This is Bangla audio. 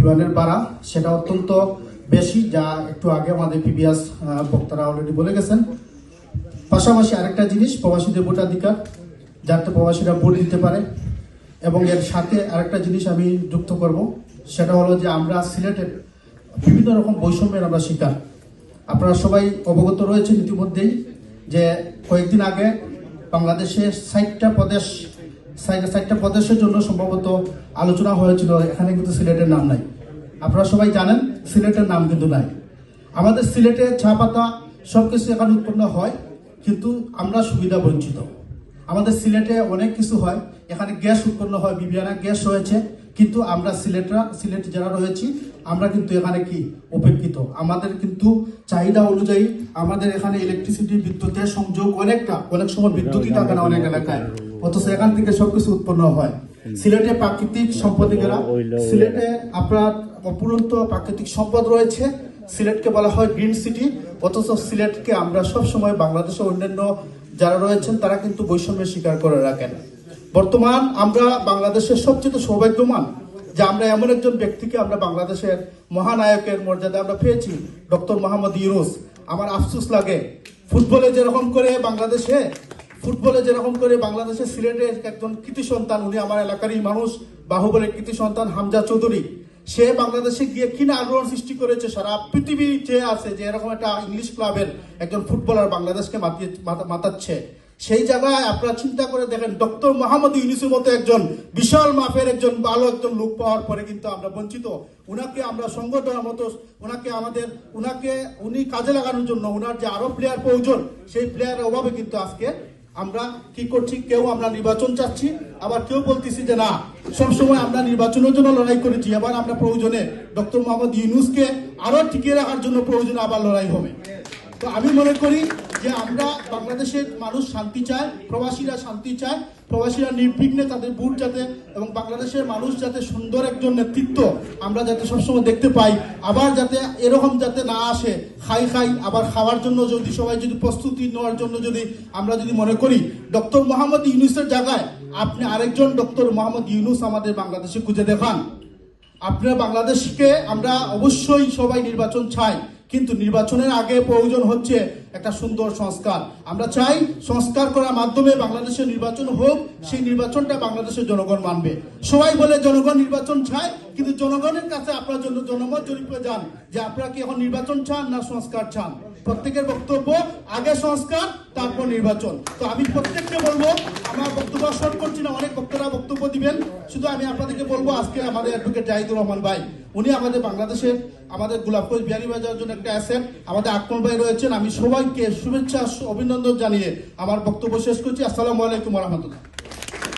বিমানের ভাড়া, সেটা অত্যন্ত বেশি, যা একটু আগে আমাদের পিবিএস বক্তারা অলরেডি বলে গেছেন। পাশাপাশি আরেকটা জিনিস প্রবাসীদের ভোটাধিকার যাতে প্রবাসীরা ভোট দিতে পারে। এবং এর সাথে আরেকটা জিনিস আমি যুক্ত করব, সেটা হলো যে আমরা সিলেটের বিভিন্ন রকম বৈষম্যের আমরা শিকার। আপনারা সবাই অবগত রয়েছেন ইতিমধ্যেই যে কয়েকদিন আগে বাংলাদেশে ষাটটা প্রদেশ ষাটটা প্রদেশের জন্য সম্ভবত আলোচনা হয়েছিল, এখানে কিন্তু সিলেটের নাম নাই। আপনারা সবাই জানেন, সিলেটের নাম কিন্তু নাই। আমাদের সিলেটে চা পাতা সবকিছু এখানে উৎপন্ন হয়, কিন্তু আমরা সুবিধা বঞ্চিত। আমাদের সিলেটে অনেক কিছু হয়, এখানে গ্যাস উৎপন্ন হয় বিবিয়ানা গ্যাস রয়েছে, কিন্তু আমরা সিলেটরা, সিলেট যারা রয়েছি, আমরা কিন্তু এখানে কি? উপেক্ষিত আমাদের কিন্তু চাহিদা অনুযায়ী আমাদের এখানে ইলেকট্রিসিটি বিদ্যুতের সংযোগ অনেকটা, অনেক সময় বিদ্যুৎই থাকে না অনেক এলাকায়। অথচ এখান থেকে সবকিছু উৎপন্ন হয়। সিলেটে প্রাকৃতিক সম্পদিকেরা সিলেটে আপনার অপুরন্ত প্রাকৃতিক সম্পদ রয়েছে। সিলেটকে বলা হয় গ্রিন সিটি। অথচ সিলেটকে আমরা সব সময় বাংলাদেশের অন্যান্য যারা রয়েছেন তারা কিন্তু বৈষম্যের স্বীকার করে রাখেন। বর্তমান আমরা বাংলাদেশের সবচেয়ে সৌভাগ্যমান যে আমরা এমন একজন ব্যক্তিকে আমরা বাংলাদেশের মহানায়কের মর্যাদা আমরা পেয়েছি ডক্টর মোহাম্মদ ইউনুস। আমার আফসোস লাগে ফুটবলে যেরকম করে বাংলাদেশে ফুটবলে যেরকম করে বাংলাদেশের সিলেটের একজন কৃতি সন্তান, উনি আমার এলাকারই মানুষ, বাহুবলের কৃতি সন্তান হামজা চৌধুরী। সে বাংলাদেশে গিয়ে কিনা আলোড়ন সৃষ্টি করেছে, সারা পৃথিবী চেয়ে আছে, যে এরকম একটা ইংলিশ ক্লাবের একজন ফুটবলার বাংলাদেশকে মাতাচ্ছে। সেই জায়গায় আপনারা চিন্তা করে দেখেন ডক্টর মোহাম্মদ ইউনিসের মতো একজন বিশাল মাপের একজন ভালো একজন লোক পাওয়ার পরে কিন্তু আমরা বঞ্চিত। ওনাকে আমরা সংগঠনের মতো ওনাকে আমাদের ওনাকে উনি কাজে লাগানোর জন্য ওনার যে আরও প্লেয়ার প্রয়োজন, সেই প্লেয়ারের অভাবে কিন্তু আজকে আমরা কি করছি? কেউ আমরা নির্বাচন চাচ্ছি। আবার কেউ বলতেছি যে না, সবসময় আমরা নির্বাচনের জন্য লড়াই করেছি। এবার আমরা প্রয়োজনে ডক্টর মোহাম্মদ ইউনুসকে আরও টিকিয়ে রাখার জন্য প্রয়োজনে আবার লড়াই হবে। তো আমি মনে করি যে আমরা বাংলাদেশের মানুষ শান্তি চায় প্রবাসীরা শান্তি চায় প্রবাসীরা নির্বিঘ্নে তাদের বুট যাতে এবং বাংলাদেশের মানুষ যাতে সুন্দর একজন নেতৃত্ব আমরা যাতে সবসময় দেখতে পাই, আবার যাতে এরকম যাতে না আসে খাই খাই, আবার খাওয়ার জন্য যদি, সবাই যদি প্রস্তুতি নেওয়ার জন্য যদি আমরা যদি মনে করি, ডক্টর মোহাম্মদ ইউনুসের জায়গায় আপনি আরেকজন ডক্টর মোহাম্মদ ইউনুস আমাদের বাংলাদেশে খুঁজে দেখান। আপনার বাংলাদেশকে আমরা অবশ্যই সবাই নির্বাচন চাই। কিন্তু নির্বাচনের আগে প্রয়োজন হচ্ছে একটা সুন্দর সংস্কার। আমরা চাই সংস্কার করার মাধ্যমে বাংলাদেশের নির্বাচন হোক, সেই নির্বাচনটা বাংলাদেশের জনগণ মানবে। সবাই বলে জনগণ নির্বাচন চায়, কিন্তু জনগণের কাছে আপনার জন্য জনমত জরিপে যান যে আপনারা কি এখন নির্বাচন চান না সংস্কার চান। প্রত্যেকের বক্তব্য, আগে সংস্কার, তারপর নির্বাচন। তো আমি প্রত্যেককে বলব, আমার বক্তব্য শর্ট করছি না, অনেক বক্তারা বক্তব্য দিবেন। শুধু আমি আপনাদেরকে বলব, আজকে আমাদের অ্যাডভোকেট জাহিদুর রহমান ভাই, উনি আমাদের বাংলাদেশের, আমাদের গোলাপগঞ্জ বিহারি বাজার জন্য একটা অ্যাসেট আমাদের আকমল ভাই রয়েছেন। আমি সবাইকে শুভেচ্ছা, অভিনন্দন জানিয়ে আমার বক্তব্য শেষ করছি। আসসালামু আলাইকুম রহমতুল্লাহ।